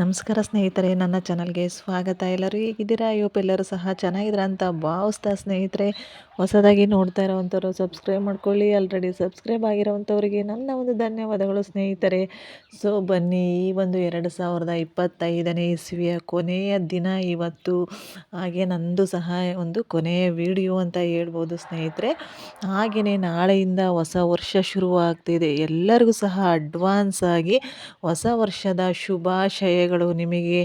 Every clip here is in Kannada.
ನಮಸ್ಕಾರ ಸ್ನೇಹಿತರೆ, ನನ್ನ ಚಾನಲ್ಗೆ ಸ್ವಾಗತ. ಎಲ್ಲರೂ ಹೇಗಿದ್ದೀರಾ? ಇವತ್ತು ಎಲ್ಲರೂ ಸಹ ಚೆನ್ನಾಗಿದ್ದೀರಾ ಅಂತ ಭಾವಿಸ್ತಾ ಸ್ನೇಹಿತರೆ, ಹೊಸದಾಗಿ ನೋಡ್ತಾ ಇರೋವಂಥವ್ರು ಸಬ್ಸ್ಕ್ರೈಬ್ ಮಾಡ್ಕೊಳ್ಳಿ. ಆಲ್ರೆಡಿ ಸಬ್ಸ್ಕ್ರೈಬ್ ಆಗಿರೋವಂಥವ್ರಿಗೆ ನನ್ನ ಒಂದು ಧನ್ಯವಾದಗಳು ಸ್ನೇಹಿತರೆ. ಸೊ ಬನ್ನಿ, ಈ ಒಂದು ಎರಡು ಸಾವಿರದ ಇಪ್ಪತ್ತೈದನೇ ಇಸ್ವಿಯ ಕೊನೆಯ ದಿನ ಇವತ್ತು. ಹಾಗೆ ನಂದು ಸಹ ಒಂದು ಕೊನೆಯ ವಿಡಿಯೋ ಅಂತ ಹೇಳ್ಬೋದು ಸ್ನೇಹಿತರೆ. ಹಾಗೆಯೇ ನಾಳೆಯಿಂದ ಹೊಸ ವರ್ಷ ಶುರುವಾಗ್ತಿದೆ. ಎಲ್ಲರಿಗೂ ಸಹ ಅಡ್ವಾನ್ಸ್ ಆಗಿ ಹೊಸ ವರ್ಷದ ಶುಭಾಶಯ ನಿಮಗೆ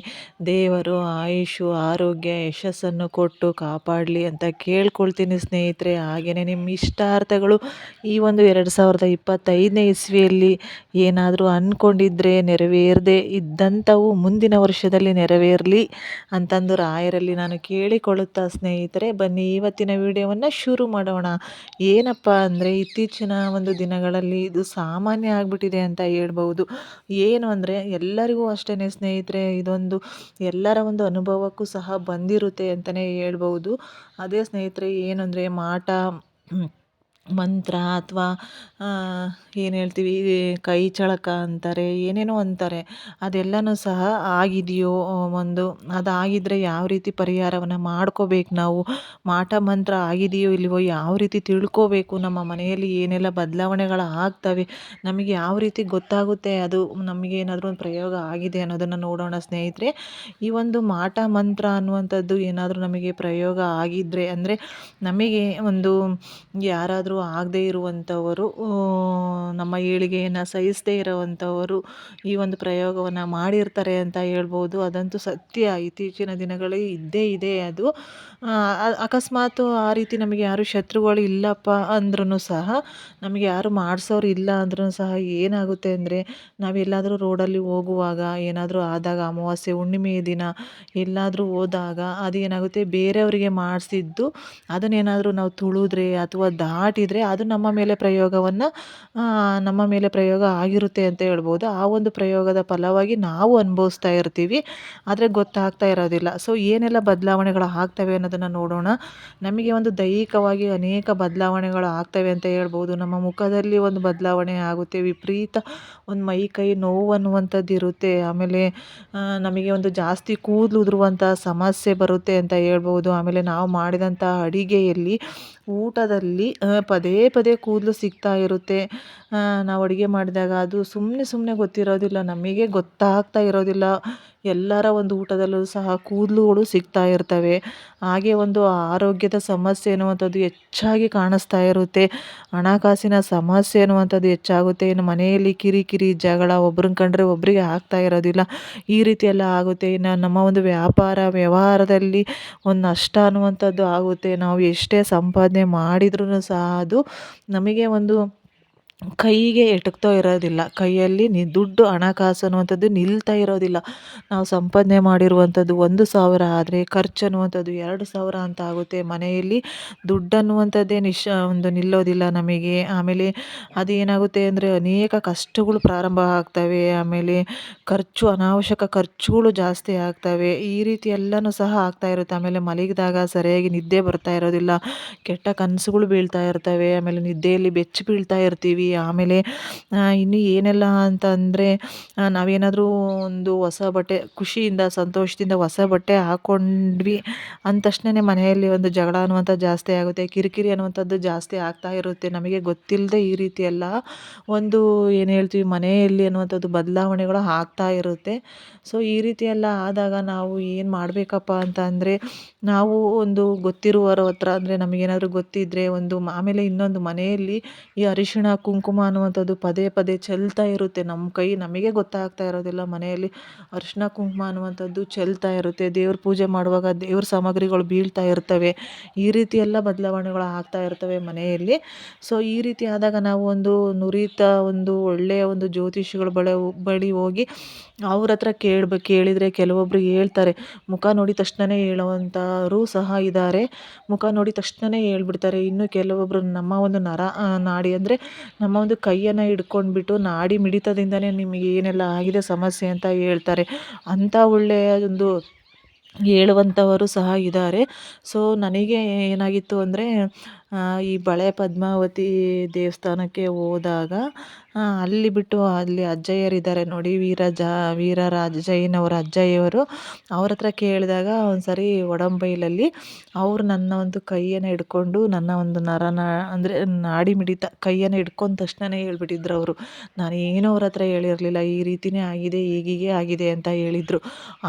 ದೇವರು ಆಯುಷು, ಆರೋಗ್ಯ, ಯಶಸ್ಸನ್ನು ಕೊಟ್ಟು ಕಾಪಾಡಲಿ ಅಂತ ಕೇಳ್ಕೊಳ್ತೀನಿ ಸ್ನೇಹಿತರೆ. ಹಾಗೆಯೇ ನಿಮ್ಮ ಇಷ್ಟಾರ್ಥಗಳು ಈ ಒಂದು ಎರಡು ಸಾವಿರದ ಇಪ್ಪತ್ತೈದನೇ ಇಸ್ವಿಯಲ್ಲಿ ಏನಾದರೂ ಅಂದ್ಕೊಂಡಿದ್ರೆ ನೆರವೇರದೆ ಇದ್ದಂಥವು ಮುಂದಿನ ವರ್ಷದಲ್ಲಿ ನೆರವೇರಲಿ ಅಂತಂದು ರಾಯರಲ್ಲಿ ನಾನು ಕೇಳಿಕೊಳ್ಳುತ್ತಾ ಸ್ನೇಹಿತರೆ. ಬನ್ನಿ, ಇವತ್ತಿನ ವಿಡಿಯೋವನ್ನು ಶುರು ಮಾಡೋಣ. ಏನಪ್ಪ ಅಂದರೆ ಇತ್ತೀಚಿನ ಒಂದು ದಿನಗಳಲ್ಲಿ ಇದು ಸಾಮಾನ್ಯ ಆಗಿಬಿಟ್ಟಿದೆ ಅಂತ ಹೇಳ್ಬೋದು ಏನು ಅಂದರೆ ಎಲ್ಲರಿಗೂ ಅಷ್ಟೇ ಸ್ನೇಹಿತರೆ ಇದೊಂದು ಎಲ್ಲರ ಒಂದು ಅನುಭವಕ್ಕೂ ಸಹ ಬಂದಿರುತ್ತೆ ಅಂತಲೇ ಹೇಳ್ಬೋದು ಅದೇ ಸ್ನೇಹಿತರೆ ಏನಂದರೆ ಮಾಟ ಮಂತ್ರ ಅಥವಾ ಏನು ಹೇಳ್ತೀವಿ ಕೈ ಚಳಕ ಅಂತಾರೆ, ಏನೇನೋ ಅಂತಾರೆ, ಅದೆಲ್ಲನೂ ಸಹ ಆಗಿದೆಯೋ, ಒಂದು ಅದಾಗಿದ್ದರೆ ಯಾವ ರೀತಿ ಪರಿಹಾರವನ್ನು ಮಾಡ್ಕೋಬೇಕು ನಾವು? ಮಾಟ, ಮಂತ್ರ ಆಗಿದೆಯೋ ಇಲ್ಲವೋ ಯಾವ ರೀತಿ ತಿಳ್ಕೋಬೇಕು? ನಮ್ಮ ಮನೆಯಲ್ಲಿ ಏನೆಲ್ಲ ಬದಲಾವಣೆಗಳು ಆಗ್ತವೆ? ನಮಗೆ ಯಾವ ರೀತಿ ಗೊತ್ತಾಗುತ್ತೆ? ಅದು ನಮಗೆ ಏನಾದರೂ ಒಂದು ಪ್ರಯೋಗ ಆಗಿದೆ ಅನ್ನೋದನ್ನು ನೋಡೋಣ ಸ್ನೇಹಿತರೆ. ಈ ಒಂದು ಮಾಟ, ಮಂತ್ರ ಅನ್ನುವಂಥದ್ದು ಏನಾದರೂ ನಮಗೆ ಪ್ರಯೋಗ ಆಗಿದ್ದರೆ ಅಂದರೆ ನಮಗೆ ಒಂದು ಯಾರಾದರೂ ಆಗದೇ ಇರುವಂಥವರು ನಮ್ಮ ಏಳಿಗೆಯನ್ನು ಸಹಿಸದೇ ಇರುವಂಥವರು ಈ ಒಂದು ಪ್ರಯೋಗವನ್ನು ಮಾಡಿರ್ತಾರೆ ಅಂತ ಹೇಳ್ಬೋದು. ಅದಂತೂ ಸತ್ಯ. ಇತ್ತೀಚಿನ ದಿನಗಳಲ್ಲಿ ಇದ್ದೇ ಇದೆ ಅದು. ಅಕಸ್ಮಾತ್ ಆ ರೀತಿ ನಮಗೆ ಯಾರು ಶತ್ರುಗಳು ಇಲ್ಲಪ್ಪ ಅಂದ್ರೂ ಸಹ, ನಮಗೆ ಯಾರು ಮಾಡಿಸೋರು ಇಲ್ಲ ಅಂದ್ರೂ ಸಹ ಏನಾಗುತ್ತೆ ಅಂದರೆ, ನಾವೆಲ್ಲಾದರೂ ರೋಡಲ್ಲಿ ಹೋಗುವಾಗ, ಏನಾದರೂ ಆದಾಗ, ಅಮಾವಾಸ್ಯೆ, ಹುಣ್ಣಿಮೆಯ ದಿನ ಎಲ್ಲಾದರೂ ಹೋದಾಗ ಅದೇನಾಗುತ್ತೆ ಬೇರೆಯವರಿಗೆ ಮಾಡಿಸಿದ್ದು ಅದನ್ನೇನಾದರೂ ನಾವು ತುಳಿದ್ರೆ ಅಥವಾ ದಾಟಿದರೆ ಅದು ನಮ್ಮ ಮೇಲೆ ಪ್ರಯೋಗವನ್ನು ನಮ್ಮ ಮೇಲೆ ಪ್ರಯೋಗ ಆಗಿರುತ್ತೆ ಅಂತ ಹೇಳ್ಬೋದು. ಆ ಒಂದು ಪ್ರಯೋಗದ ಫಲವಾಗಿ ನಾವು ಅನುಭವಿಸ್ತಾ ಇರ್ತೀವಿ. ಆದರೆ ಗೊತ್ತಾಗ್ತಾ ಇರೋದಿಲ್ಲ. ಸೊ ಏನೆಲ್ಲ ಬದಲಾವಣೆಗಳು ಆಗ್ತವೆ ಅನ್ನೋದನ್ನು ನೋಡೋಣ. ನಮಗೆ ಒಂದು ದೈಹಿಕವಾಗಿ ಅನೇಕ ಬದಲಾವಣೆಗಳು ಆಗ್ತವೆ ಅಂತ ಹೇಳ್ಬೋದು. ನಮ್ಮ ಮುಖದಲ್ಲಿ ಒಂದು ಬದಲಾವಣೆ ಆಗುತ್ತೆ. ವಿಪರೀತ ಒಂದು ಮೈ ಕೈ ನೋವು ಅನ್ನುವಂಥದ್ದು ಇರುತ್ತೆ. ಆಮೇಲೆ ನಮಗೆ ಒಂದು ಜಾಸ್ತಿ ಕೂದಲು ಉದುರುವಂಥ ಸಮಸ್ಯೆ ಬರುತ್ತೆ ಅಂತ ಹೇಳ್ಬೋದು. ಆಮೇಲೆ ನಾವು ಮಾಡಿದಂಥ ಅಡಿಗೆಯಲ್ಲಿ ಊಟದಲ್ಲಿ ಪದೇ ಪದೇ ಕೂದಲು ಸಿಗ್ತಾ ಇರುತ್ತೆ. ನಾವು ಅಡುಗೆ ಮಾಡಿದಾಗ ಅದು ಸುಮ್ಮನೆ ಸುಮ್ಮನೆ ಗೊತ್ತಿರೋದಿಲ್ಲ, ನಮಗೆ ಗೊತ್ತಾಗ್ತಾ ಇರೋದಿಲ್ಲ. ಎಲ್ಲರ ಒಂದು ಊಟದಲ್ಲೂ ಸಹ ಕೂದಲುಗಳು ಸಿಗ್ತಾ ಇರ್ತವೆ. ಹಾಗೆ ಒಂದು ಆರೋಗ್ಯದ ಸಮಸ್ಯೆ ಅನ್ನುವಂಥದ್ದು ಹೆಚ್ಚಾಗಿ ಕಾಣಿಸ್ತಾ ಇರುತ್ತೆ. ಹಣಕಾಸಿನ ಸಮಸ್ಯೆ ಅನ್ನುವಂಥದ್ದು ಹೆಚ್ಚಾಗುತ್ತೆ. ಇನ್ನು ಮನೆಯಲ್ಲಿ ಕಿರಿಕಿರಿ ಜಗಳ ಒಬ್ರನ್ನ ಕಂಡ್ರೆ ಒಬ್ಬರಿಗೆ ಆಗ್ತಾ ಇರೋದಿಲ್ಲ. ಈ ರೀತಿ ಎಲ್ಲ ಆಗುತ್ತೆ. ಇನ್ನು ನಮ್ಮ ಒಂದು ವ್ಯಾಪಾರ ವ್ಯವಹಾರದಲ್ಲಿ ಒಂದು ನಷ್ಟ ಅನ್ನುವಂಥದ್ದು ಆಗುತ್ತೆ. ನಾವು ಎಷ್ಟೇ ಸಂಪಾದನೆ ಮಾಡಿದ್ರೂ ಸಹ ಅದು ನಮಗೆ ಒಂದು ಕೈಗೆ ಎಟಕ್ತಾ ಇರೋದಿಲ್ಲ. ಕೈಯಲ್ಲಿ ನಿ, ದುಡ್ಡು, ಹಣಕಾಸು ಅನ್ನುವಂಥದ್ದು ನಿಲ್ತಾ ಇರೋದಿಲ್ಲ. ನಾವು ಸಂಪಾದನೆ ಮಾಡಿರುವಂಥದ್ದು ಒಂದು ಸಾವಿರ ಆದರೆ ಖರ್ಚು ಅನ್ನುವಂಥದ್ದು ಎರಡು ಸಾವಿರ ಅಂತ ಆಗುತ್ತೆ. ಮನೆಯಲ್ಲಿ ದುಡ್ಡು ಅನ್ನುವಂಥದ್ದೇ ನಿಶ್, ಒಂದು ನಿಲ್ಲೋದಿಲ್ಲ ನಮಗೆ. ಆಮೇಲೆ ಅದು ಏನಾಗುತ್ತೆ ಅಂದರೆ ಅನೇಕ ಕಷ್ಟಗಳು ಪ್ರಾರಂಭ ಆಗ್ತವೆ. ಆಮೇಲೆ ಖರ್ಚು, ಅನಾವಶ್ಯಕ ಖರ್ಚುಗಳು ಜಾಸ್ತಿ ಆಗ್ತವೆ. ಈ ರೀತಿ ಎಲ್ಲನೂ ಸಹ ಆಗ್ತಾ ಇರುತ್ತೆ. ಆಮೇಲೆ ಮಲಗಿದಾಗ ಸರಿಯಾಗಿ ನಿದ್ದೆ ಬರ್ತಾ ಇರೋದಿಲ್ಲ. ಕೆಟ್ಟ ಕನಸುಗಳು ಬೀಳ್ತಾ ಇರ್ತವೆ. ಆಮೇಲೆ ನಿದ್ದೆಯಲ್ಲಿ ಬೆಚ್ಚಿ ಬೀಳ್ತಾ ಇರ್ತೀವಿ. ಆಮೇಲೆ ಇನ್ನು ಏನೆಲ್ಲ ಅಂತಂದರೆ ನಾವೇನಾದರೂ ಒಂದು ಹೊಸ ಬಟ್ಟೆ, ಖುಷಿಯಿಂದ, ಸಂತೋಷದಿಂದ ಹೊಸ ಬಟ್ಟೆ ಹಾಕ್ಕೊಂಡ್ವಿ ಅಂದ ತಕ್ಷಣ ಮನೆಯಲ್ಲಿ ಒಂದು ಜಗಳ ಅನ್ನುವಂಥದ್ದು ಜಾಸ್ತಿ ಆಗುತ್ತೆ, ಕಿರಿಕಿರಿ ಅನ್ನುವಂಥದ್ದು ಜಾಸ್ತಿ ಆಗ್ತಾ ಇರುತ್ತೆ. ನಮಗೆ ಗೊತ್ತಿಲ್ಲದೆ ಈ ರೀತಿ ಎಲ್ಲ ಒಂದು, ಏನು ಹೇಳ್ತೀವಿ, ಮನೆಯಲ್ಲಿ ಅನ್ನುವಂಥದ್ದು ಬದಲಾವಣೆಗಳು ಆಗ್ತಾ ಇರುತ್ತೆ. ಸೊ ಈ ರೀತಿ ಎಲ್ಲ ಆದಾಗ ನಾವು ಏನು ಮಾಡಬೇಕಪ್ಪ ಅಂತ ಅಂದರೆ, ನಾವು ಒಂದು ಗೊತ್ತಿರುವವರ ಹತ್ರ ಅಂದರೆ ನಮಗೇನಾದರೂ ಗೊತ್ತಿದ್ದರೆ ಒಂದು, ಆಮೇಲೆ ಇನ್ನೊಂದು ಮನೆಯಲ್ಲಿ ಈ ಅರಿಶಿಣ ಕುಂಕುಮ ಅನ್ನುವಂಥದ್ದು ಪದೇ ಪದೇ ಚೆಲ್ತಾ ಇರುತ್ತೆ. ನಮ್ಮ ಕೈ ನಮಗೆ ಗೊತ್ತಾಗ್ತಾ ಇರೋದಿಲ್ಲ. ಮನೆಯಲ್ಲಿ ಅರಿಶಿನ ಕುಂಕುಮ ಅನ್ನುವಂಥದ್ದು ಚೆಲ್ತಾ ಇರುತ್ತೆ. ದೇವ್ರ ಪೂಜೆ ಮಾಡುವಾಗ ದೇವ್ರ ಸಾಮಗ್ರಿಗಳು ಬೀಳ್ತಾ ಇರ್ತವೆ. ಈ ರೀತಿ ಎಲ್ಲ ಬದಲಾವಣೆಗಳು ಆಗ್ತಾ ಇರ್ತವೆ ಮನೆಯಲ್ಲಿ. ಸೊ ಈ ರೀತಿ ಆದಾಗ ನಾವು ಒಂದು ನುರಿತ, ಒಂದು ಒಳ್ಳೆಯ ಒಂದು ಜ್ಯೋತಿಷಿಗಳ ಬಳಿ ಬಳಿ ಹೋಗಿ ಅವ್ರ ಹತ್ರ ಕೇಳ್ಬೇಕು ಕೇಳಿದರೆ ಕೆಲವೊಬ್ಬರು ಹೇಳ್ತಾರೆ, ಮುಖ ನೋಡಿ ತಕ್ಷಣನೇ ಹೇಳುವಂಥವರು ಸಹ ಇದ್ದಾರೆ. ಮುಖ ನೋಡಿ ತಕ್ಷಣನೇ ಹೇಳ್ಬಿಡ್ತಾರೆ. ಇನ್ನು ಕೆಲವೊಬ್ಬರು ನಮ್ಮ ಒಂದು ನರ ನಾಡಿ ಅಂದರೆ ನಮ್ಮ ಒಂದು ಕೈಯನ್ನು ಹಿಡ್ಕೊಂಡ್ಬಿಟ್ಟು ನಾಡಿ ಮಿಡಿತದಿಂದಲೇ ನಿಮಗೆ ಏನೆಲ್ಲ ಆಗಿದೆ ಸಮಸ್ಯೆ ಅಂತ ಹೇಳ್ತಾರೆ. ಅಂಥ ಒಳ್ಳೆಯ ಒಂದು ಹೇಳುವಂಥವರು ಸಹ ಇದ್ದಾರೆ. ಸೊ ನನಗೆ ಏನಾಗಿತ್ತು ಅಂದರೆ ಈ ಬಳೆ ಪದ್ಮಾವತಿ ದೇವಸ್ಥಾನಕ್ಕೆ ಹೋದಾಗ ಅಲ್ಲಿ ಬಿಟ್ಟು ಅಲ್ಲಿ ಅಜ್ಜಯ್ಯರಿದ್ದಾರೆ ನೋಡಿ, ವೀರಜ, ವೀರರಾಜ ಜೈನವರ ಅಜ್ಜಯ್ಯವರು, ಅವ್ರ ಹತ್ರ ಕೇಳಿದಾಗ ಒಂದು ಸರಿ ಒಡಂಬೈಲಲ್ಲಿ ಅವರು ನನ್ನ ಒಂದು ಕೈಯನ್ನು ಹಿಡ್ಕೊಂಡು, ನನ್ನ ಒಂದು ನರನ, ಅಂದರೆ ನಾಡಿ ಮಿಡಿತ ಕೈಯನ್ನು ಹಿಡ್ಕೊಂಡ ತಕ್ಷಣನೇ ಹೇಳ್ಬಿಟ್ಟಿದ್ರು ಅವರು. ನಾನು ಏನೂ ಅವ್ರ ಹತ್ರ ಹೇಳಿರಲಿಲ್ಲ, ಈ ರೀತಿಯೇ ಆಗಿದೆ, ಹೀಗೀಗೆ ಆಗಿದೆ ಅಂತ ಹೇಳಿದರು.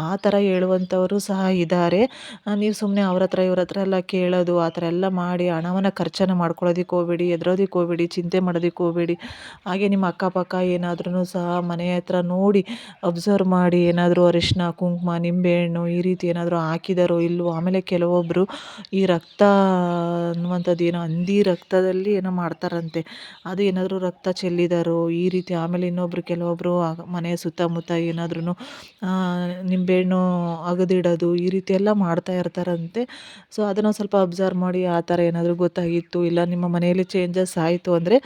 ಆ ಥರ ಹೇಳುವಂಥವರು ಸಹ ಇದ್ದಾರೆ. ನೀವು ಸುಮ್ಮನೆ ಅವ್ರ ಹತ್ರ, ಇವ್ರ ಹತ್ರ ಎಲ್ಲ ಕೇಳೋದು, ಆ ಥರ ಎಲ್ಲ ಮಾಡಿ ಹಣವನ್ನು ಖರ್ಚನ್ನು ಮಾಡ್ಕೊಳ್ಳೋದಕ್ಕೆ ಹೋಗ್ಬೇಡಿ ಎದ್ರೋದಕ್ಕೆ ಹೋಗ್ಬೇಡಿ, ಚಿಂತೆ ಮಾಡೋದಕ್ಕೆ ಹೋಗ್ಬೇಡಿ. ಹಾಗೆ ನಿಮ್ಮ ಅಕ್ಕಪಕ್ಕ ಏನಾದ್ರೂ ಸಹ ಮನೆ ಹತ್ರ ನೋಡಿ ಅಬ್ಸರ್ವ್ ಮಾಡಿ ಏನಾದರೂ ಅರಿಶಿನ ಕುಂಕುಮ, ನಿಂಬೆಹಣ್ಣು ಈ ರೀತಿ ಏನಾದರೂ ಹಾಕಿದಾರೋ ಇಲ್ಲವೋ ಆಮೇಲೆ ಕೆಲವೊಬ್ಬರು ಈ ರಕ್ತ ಅನ್ನುವಂಥದ್ದು ಏನೋ ಹಂದಿ ರಕ್ತದಲ್ಲಿ ಏನೋ ಮಾಡ್ತಾರಂತೆ, ಅದು ಏನಾದರೂ ರಕ್ತ ಚೆಲ್ಲಿದಾರೋ ಈ ರೀತಿ, ಆಮೇಲೆ ಇನ್ನೊಬ್ಬರು ಕೆಲವೊಬ್ಬರು ಮನೆಯ ಸುತ್ತಮುತ್ತ ಏನಾದ್ರೂ ನಿಂಬೆಹಣ್ಣು ಅಗದಿಡೋದು ಈ ರೀತಿ ಎಲ್ಲ ಮಾಡ್ತಾ ಇರ್ತಾರಂತೆ. ಸೊ ಅದನ್ನು ಸ್ವಲ್ಪ ಅಬ್ಸರ್ವ್ ಮಾಡಿ ಆ ಥರ ಏನಾದರೂ ಗೊತ್ತಾಗಿತ್ತು ಇಲ್ಲ ನಿಮ್ಮ ಮನೆಯಲ್ಲಿ ಚೇಂಜಸ್ ಆಯಿತು ಅಂದರೆ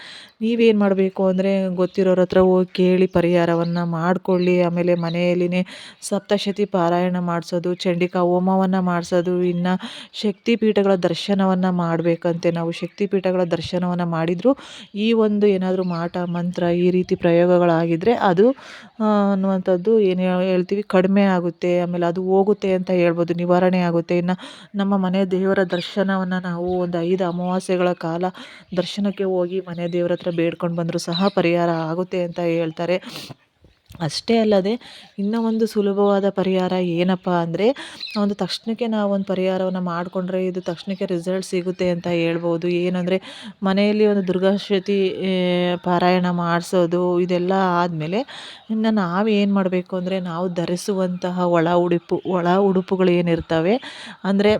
ನೀವೇನು ಮಾಡಬೇಕು ಅಂದರೆ ಗೊತ್ತಿರೋರ ಹತ್ರ ಹೋಗಿ ಕೇಳಿ ಪರಿಹಾರವನ್ನು ಮಾಡಿಕೊಳ್ಳಿ, ಆಮೇಲೆ ಮನೆಯಲ್ಲಿನೇ ಸಪ್ತಶತಿ ಪಾರಾಯಣ ಮಾಡಿಸೋದು, ಚಂಡಿಕಾ ಹೋಮವನ್ನು ಮಾಡಿಸೋದು, ಇನ್ನು ಶಕ್ತಿಪೀಠಗಳ ದರ್ಶನವನ್ನು ಮಾಡಬೇಕಂತೆ. ನಾವು ಶಕ್ತಿಪೀಠಗಳ ದರ್ಶನವನ್ನು ಮಾಡಿದರೂ. ಈ ಒಂದು ಏನಾದರೂ ಮಾಟ, ಮಂತ್ರ ಈ ರೀತಿ ಪ್ರಯೋಗಗಳಾಗಿದ್ದರೆ ಅದು ಅನ್ನುವಂಥದ್ದು ಏನು ಹೇಳ್ತೀವಿ, ಕಡಿಮೆ ಆಗುತ್ತೆ. ಆಮೇಲೆ ಅದು ಹೋಗುತ್ತೆ ಅಂತ ಹೇಳ್ಬೋದು, ನಿವಾರಣೆ ಆಗುತ್ತೆ. ಇನ್ನು ನಮ್ಮ ಮನೆ ದೇವರ ದರ್ಶನವನ್ನು ನಾವು ಒಂದು ಐದು ಅಮಾವಾಸ್ಯೆಗಳ ಕಾಲ ದರ್ಶನಕ್ಕೆ ಹೋಗಿ ಮನೆ ದೇವರ ಹತ್ರ ಬೇಡ್ಕೊಂಡು ಬಂದರೂ ಸಹ ಪರಿಹಾರ ಆಗುತ್ತೆ ಅಂತ ಹೇಳ್ತಾರೆ. ಅಷ್ಟೇ ಅಲ್ಲದೆ ಇನ್ನೂ ಒಂದು ಸುಲಭವಾದ ಪರಿಹಾರ ಏನಪ್ಪ ಅಂದರೆ ಒಂದು ತಕ್ಷಣಕ್ಕೆ ನಾವು ಒಂದು ಪರಿಹಾರವನ್ನು ಮಾಡಿಕೊಂಡ್ರೆ ಇದು ತಕ್ಷಣಕ್ಕೆ ರಿಸಲ್ಟ್ ಸಿಗುತ್ತೆ ಅಂತ ಹೇಳ್ಬೋದು. ಏನಂದರೆ ಮನೆಯಲ್ಲಿ ಒಂದು ದುರ್ಗಾಶ್ವತಿ ಪಾರಾಯಣ ಮಾಡಿಸೋದು ಇದೆಲ್ಲ ಆದಮೇಲೆ ಇನ್ನು ನಾವು ಏನು ಮಾಡಬೇಕು ಅಂದರೆ ನಾವು ಧರಿಸುವಂತಹ ಒಳ ಉಡುಪು, ಒಳ ಉಡುಪುಗಳು ಏನಿರ್ತವೆ ಅಂದರೆ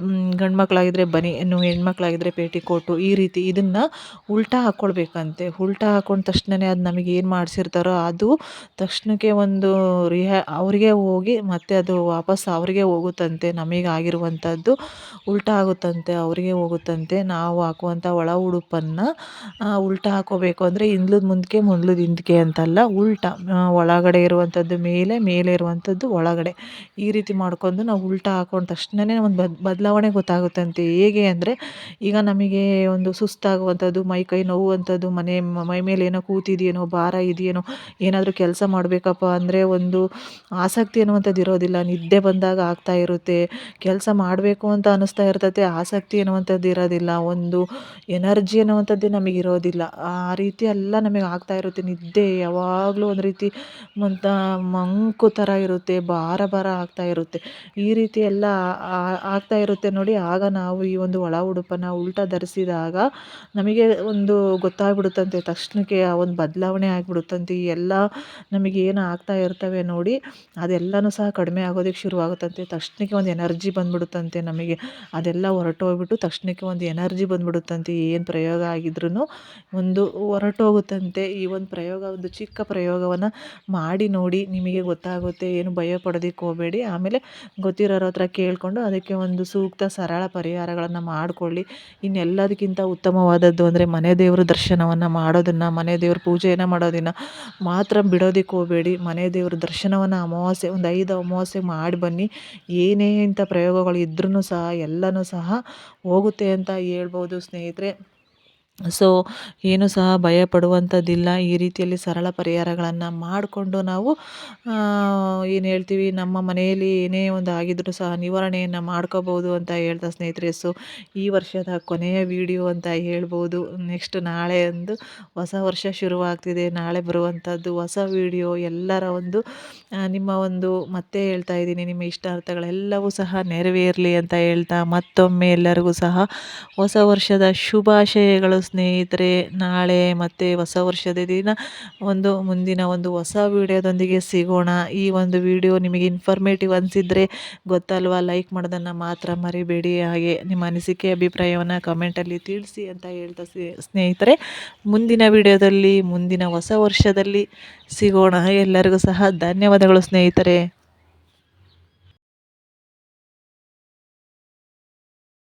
ಗಂಡು ಮಕ್ಕಳಾಗಿದ್ದರೆ ಬನಿ, ಇನ್ನು ಹೆಣ್ಮಕ್ಳಾಗಿದ್ದರೆ ಪೇಟಿಕೋಟು ಈ ರೀತಿ ಇದನ್ನು ಉಲ್ಟಾ ಹಾಕ್ಕೊಳ್ಬೇಕಂತೆ ಉಲ್ಟಾ ಹಾಕೊಂಡ ತಕ್ಷಣವೇ ಅದು ನಮಗೆ ಏನು ಮಾಡಿಸಿರ್ತಾರೋ ಅದು ತಕ್ಷಣಕ್ಕೆ ಒಂದು ರಿಹ್ಯಾ ಅವರಿಗೆ ಹೋಗಿ ಮತ್ತೆ ಅದು ವಾಪಸ್ ಅವರಿಗೆ ಹೋಗುತ್ತಂತೆ, ನಮಗೆ ಆಗಿರುವಂಥದ್ದು ಉಲ್ಟಾ ಆಗುತ್ತಂತೆ, ಅವರಿಗೆ ಹೋಗುತ್ತಂತೆ, ನಾವು ಹಾಕುವಂಥ ಒಳ ಉಡುಪನ್ನು ಉಲ್ಟಾ ಹಾಕೋಬೇಕು ಅಂದರೆ ಹಿಂದ್ಲದ ಮುಂದಕ್ಕೆ ಮುಂದ್ಲದ ಹಿಂದಕ್ಕೆ ಅಂತಲ್ಲ, ಉಲ್ಟಾ ಒಳಗಡೆ ಇರುವಂಥದ್ದು ಮೇಲೆ ಮೇಲೆ ಇರುವಂಥದ್ದು ಒಳಗಡೆ. ಈ ರೀತಿ ಮಾಡ್ಕೊಂಡು ನಾವು ಉಲ್ಟಾ ಹಾಕೊಂಡ ತಕ್ಷಣವೇ ಒಂದು ಬದಲಾವಣೆ ಗೊತ್ತಾಗುತ್ತಂತೆ. ಹೇಗೆ ಅಂದರೆ ಈಗ ನಮಗೆ ಒಂದು ಸುಸ್ತಾಗುವಂಥದ್ದು ಮೈ ಕೈ ನೋವುವಂಥದ್ದು ಮನೆ, ಮೈ ಮೇಲೆ ಏನೋ ಕೂತಿದೆಯೇನೋ, ಭಾರ ಇದೆಯೇನೋ, ಏನಾದರೂ ಕೆಲಸ ಮಾಡಬೇಕಪ್ಪ ಅಂದರೆ ಒಂದು ಆಸಕ್ತಿ ಅನ್ನುವಂಥದ್ದು ಇರೋದಿಲ್ಲ. ನಿದ್ದೆ ಬಂದಾಗ ಆಗ್ತಾ ಇರುತ್ತೆ. ಕೆಲಸ ಮಾಡಬೇಕು ಅಂತ ಅನ್ನಿಸ್ತಾ ಇರ್ತೈತೆ. ಆಸಕ್ತಿ ಅನ್ನುವಂಥದ್ದು ಇರೋದಿಲ್ಲ. ಒಂದು ಎನರ್ಜಿ ಅನ್ನುವಂಥದ್ದು ನಮಗೆ ಇರೋದಿಲ್ಲ. ಆ ರೀತಿ ಎಲ್ಲ ನಮಗೆ ಆಗ್ತಾ ಇರುತ್ತೆ. ನಿದ್ದೆ ಯಾವಾಗಲೂ ಒಂದು ರೀತಿ ಮಂತ, ಮಂಕು ಥರ ಇರುತ್ತೆ. ಭಾರ ಭಾರ ಆಗ್ತಾ ಇರುತ್ತೆ. ಈ ರೀತಿ ಎಲ್ಲ ಆಗ್ತಾ ಇರುತ್ತೆ ನೋಡಿ. ಆಗ ನಾವು ಈ ಒಂದು ಒಳ ಉಡುಪನ್ನು ಉಲ್ಟಾ ಧರಿಸಿದಾಗ ನಮಗೆ ಒಂದು ಗೊತ್ತಾಗ್ಬಿಡುತ್ತಂತೆ. ತಕ್ಷಣಕ್ಕೆ ಆ ಒಂದು ಬದಲಾವಣೆ ಆಗಿಬಿಡುತ್ತಂತೆ. ಎಲ್ಲ ನಮಗೆ ಆಗ್ತಾ ಇರ್ತವೆ ನೋಡಿ, ಅದೆಲ್ಲನೂ ಸಹ ಕಡಿಮೆ ಆಗೋದಕ್ಕೆ ಶುರುವಾಗುತ್ತಂತೆ. ತಕ್ಷಣಕ್ಕೆ ಒಂದು ಎನರ್ಜಿ ಬಂದ್ಬಿಡುತ್ತಂತೆ ನಮಗೆ. ಅದೆಲ್ಲ ಹೊರಟೋಗ್ಬಿಟ್ಟು ತಕ್ಷಣಕ್ಕೆ ಒಂದು ಎನರ್ಜಿ ಬಂದ್ಬಿಡುತ್ತಂತೆ. ಏನು ಪ್ರಯೋಗ ಆಗಿದ್ರೂ ಒಂದು ಹೊರಟೋಗುತ್ತಂತೆ. ಈ ಒಂದು ಪ್ರಯೋಗ, ಒಂದು ಚಿಕ್ಕ ಪ್ರಯೋಗವನ್ನು ಮಾಡಿ ನೋಡಿ ನಿಮಗೆ ಗೊತ್ತಾಗುತ್ತೆ. ಏನು ಭಯ ಪಡೋದಕ್ಕೆ ಹೋಗಬೇಡಿ. ಆಮೇಲೆ ಗೊತ್ತಿರೋರ ಹತ್ರ ಕೇಳಿಕೊಂಡು ಅದಕ್ಕೆ ಒಂದು ಸೂಕ್ತ, ಸರಳ ಪರಿಹಾರಗಳನ್ನು ಮಾಡಿಕೊಳ್ಳಿ. ಇನ್ನೆಲ್ಲದಕ್ಕಿಂತ ಉತ್ತಮವಾದದ್ದು ಅಂದರೆ ಮನೆ ದೇವರ ದರ್ಶನವನ್ನು ಮಾಡೋದನ್ನು, ಮನೆ ದೇವ್ರ ಪೂಜೆಯನ್ನು ಮಾಡೋದನ್ನು ಮಾತ್ರ ಬಿಡೋದಕ್ಕೆ ಹೋಗಬೇಡಿ. ಮನೆ ದೇವರ ದರ್ಶನವನ್ನು ಅಮಾವಾಸ್ಯೆ, ಒಂದು ಐದು ಅಮಾವಾಸ್ಯೆ ಮಾಡಿ ಬನ್ನಿ. ಏನೇ ಇಂಥ ಪ್ರಯೋಗಗಳು ಇದ್ರೂ ಸಹ ಎಲ್ಲನೂ ಸಹ ಹೋಗುತ್ತೆ ಅಂತ ಹೇಳ್ಬೋದು ಸ್ನೇಹಿತರೆ. ಸೊ ಏನು ಸಹ ಭಯ ಪಡುವಂಥದ್ದಿಲ್ಲ ಈ ರೀತಿಯಲ್ಲಿ ಸರಳ ಪರಿಹಾರಗಳನ್ನು ಮಾಡಿಕೊಂಡು ನಾವು ಏನು ಹೇಳ್ತೀವಿ, ನಮ್ಮ ಮನೆಯಲ್ಲಿ ಏನೇ ಒಂದು ಆಗಿದ್ರೂ ಸಹ ನಿವಾರಣೆಯನ್ನು ಮಾಡ್ಕೋಬೋದು ಅಂತ ಹೇಳ್ತಾ ಸ್ನೇಹಿತರೆ. ಸೊ ಈ ವರ್ಷದ ಕೊನೆಯ ವಿಡಿಯೋ ಅಂತ ಹೇಳ್ಬೋದು. ನೆಕ್ಸ್ಟ್ ನಾಳೆ ಒಂದು ಹೊಸ ವರ್ಷ ಶುರುವಾಗ್ತಿದೆ. ನಾಳೆ ಬರುವಂಥದ್ದು ಹೊಸ ವಿಡಿಯೋ. ಎಲ್ಲರ ಒಂದು ನಿಮ್ಮ ಒಂದು ಮತ್ತೆ ಹೇಳ್ತಾ ಇದ್ದೀನಿ. ನಿಮ್ಮ ಇಷ್ಟಾರ್ಥಗಳೆಲ್ಲವೂ ಸಹ ನೆರವೇರಲಿ ಅಂತ ಹೇಳ್ತಾ ಮತ್ತೊಮ್ಮೆ ಎಲ್ಲರಿಗೂ ಸಹ ಹೊಸ ವರ್ಷದ ಶುಭಾಶಯಗಳು. ಸ್ನೇಹಿತರೆ, ನಾಳೆ ಮತ್ತು ಹೊಸ ವರ್ಷದ ದಿನ. ಒಂದು ಮುಂದಿನ ಒಂದು ಹೊಸ ವೀಡಿಯೋದೊಂದಿಗೆ ಸಿಗೋಣ. ಈ ಒಂದು ವಿಡಿಯೋ ನಿಮಗೆ ಇನ್ಫಾರ್ಮೇಟಿವ್ ಅನಿಸಿದರೆ ಗೊತ್ತಲ್ವಾ? ಲೈಕ್ ಮಾಡೋದನ್ನು ಮಾತ್ರ ಮರಿಬೇಡಿ. ಹಾಗೆ ನಿಮ್ಮ ಅನಿಸಿಕೆ, ಅಭಿಪ್ರಾಯವನ್ನು ಕಮೆಂಟಲ್ಲಿ ತಿಳಿಸಿ ಅಂತ ಹೇಳ್ತಾ ಸ್ನೇಹಿತರೆ, ಮುಂದಿನ ವಿಡಿಯೋದಲ್ಲಿ, ಮುಂದಿನ ಹೊಸ ವರ್ಷದಲ್ಲಿ ಸಿಗೋಣ. ಎಲ್ಲರಿಗೂ ಸಹ ಧನ್ಯವಾದಗಳು ಸ್ನೇಹಿತರೆ.